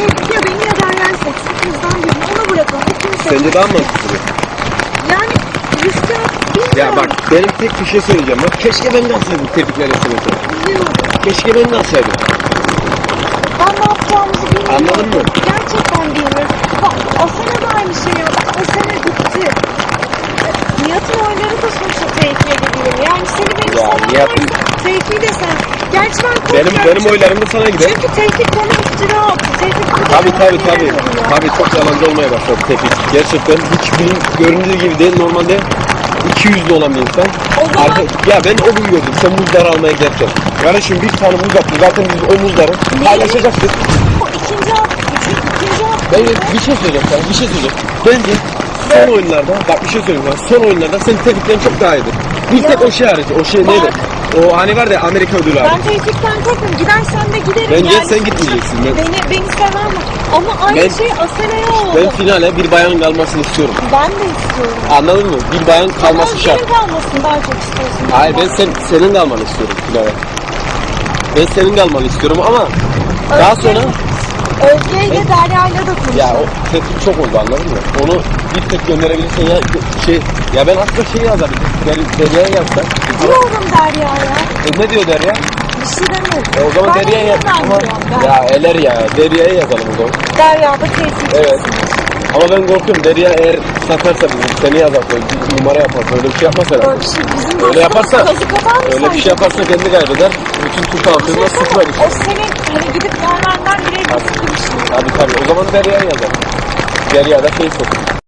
Tevfik ya beni ya Derya'yı seçsin. Kızdan birini ona bırakalım. Seçsin. Sence daha mı mantıklı? Yani riske bilmiyorum. Ya bak benim tek bir şey söyleyeceğim. Bak keşke ben de alsaydım tebrikler SMS. Biliyorum. Keşke ben de alsaydım. Ben ne yapacağımızı bilmiyorum. Anladın mı? Gerçekten bilmiyorum. Bak Asena da aynı şeyi yaptı. Asena gitti. Nihat'ın oyları da sonuçta Tevfik'e gidiyor. Yani seni beni Ya, seven Nihat'ın- Tevfik'i de sen. Gerçi ben Benim korkuyorum. benim oylarım da sana gider. Çünkü Tevfik bana iftira attı. Tevfik bu Tabii tabii tabii. ya. Tabii çok yalancı olmaya başladı Tevfik. Gerçekten hiç bilim göründüğü gibi değil. Normalde 200'lü olan bir insan. O zaman- Arka- ya ben o gün gördüm. Sen muzları almaya gelirken. Kardeşim bir tane muz yaptın. Zaten biz o muzları paylaşacaktık. O ikinci at, üçüncü, ikinci at. Ben bir şey söyleyeceğim sana. Bir şey söyleyeceğim. Bence son oyunlarda, bak bir şey söyleyeyim sana. Son oyunlarda senin tebriklerin çok daha iyidir. Bir tek o şey hariç. O şey neydi? O hani var ya Amerika ödülü hariç. Ben Tevfik'ten korkmuyorum. Gidersen de giderim. Bence yani. sen gitmeyeceksin. Ben- Beni, beni var. Ama aynı Ben- şey Asena'ya oldu. Ben finale bir bayanın kalmasını istiyorum. Ben de istiyorum. Anladın mı? Bir bayan kalması Ama şart. senin kalmasını daha çok istiyorsun. Hayır ben sen, senin kalmanı istiyorum finale. Ben senin kalmanı istiyorum ama daha sonra Özge ile Derya'yla da konuşalım. ya o tepki çok oldu anladın mı? Onu bir tek gönderebilirsen ya şey ya ben aslında şey yazarım. Der, Derya'ya yazsak. Diyorum Derya'ya. E, ne diyor Derya? Bir şey demiyorum. E, o zaman Ben Derya'ya yaz. elinden ben. ya eler ya. Derya'ya yazalım o zaman. Derya da Tevfik. Evet. Ama ben korkuyorum Derya eğer satarsa bizim seni yazarsa bir numara yaparsa öyle bir şey yapmaz herhalde. Öyle bir şey bizim Öyle yaparsa kazık atar mı öyle bir sence? şey yaparsa kendi kaybeder. Bütün Türk halkına sıfır O senin hani gidip şey. Tabii. O zaman. Derya da şey satın.